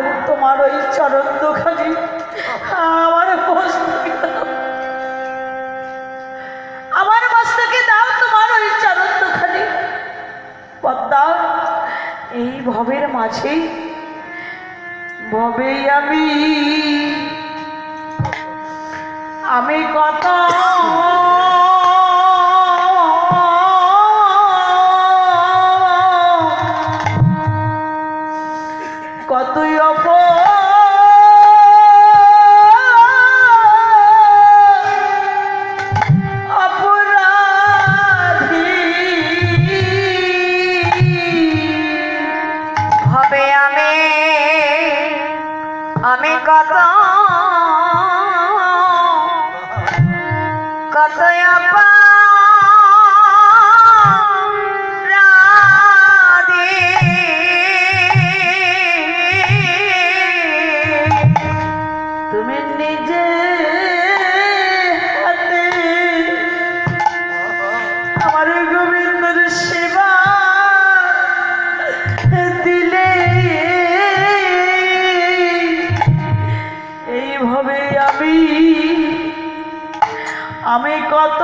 তাহলে তোমার ওই চরণ দোকানে আমার। আমার মস্তকে দাও তোমার ওই চরণ দোকানে পদ্মা, এই ভবের মাঝে, ভবে আমি আমি কত আমি কত এইভাবে আমি। আমি কত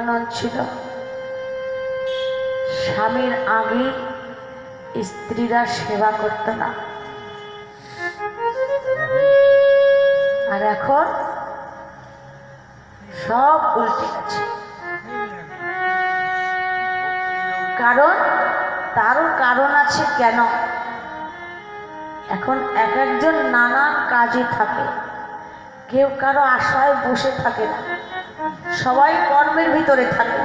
নিয়ম ছিল। স্বামীর আগে স্ত্রীরা সেবা করত না। আর এখন সব উল্টে গেছে। কারণ, তারও কারণ আছে কেন? এখন এক একজন নানা কাজে থাকে। কেউ কারও আশায় বসে থাকে না। সবাই কর্মের ভিতরে থাকে।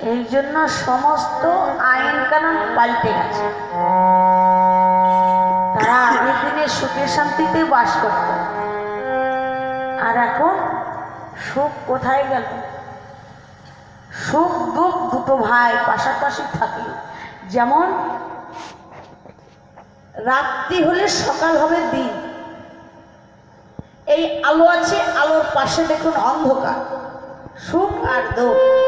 এই জন্য সমস্ত আইন কানুন পাল্টে গেছে। তারা আগের দিনে সুখে শান্তিতে বাস করত। আর এখন সুখ কোথায় গেল? সুখ, দুঃখ দুটো ভাই পাশাপাশি থাকে। যেমন, রাত্রি হলে সকাল হবে দিন। আলো আছে আলোর পাশে দেখুন অন্ধকার। সুখ আর দুঃখ।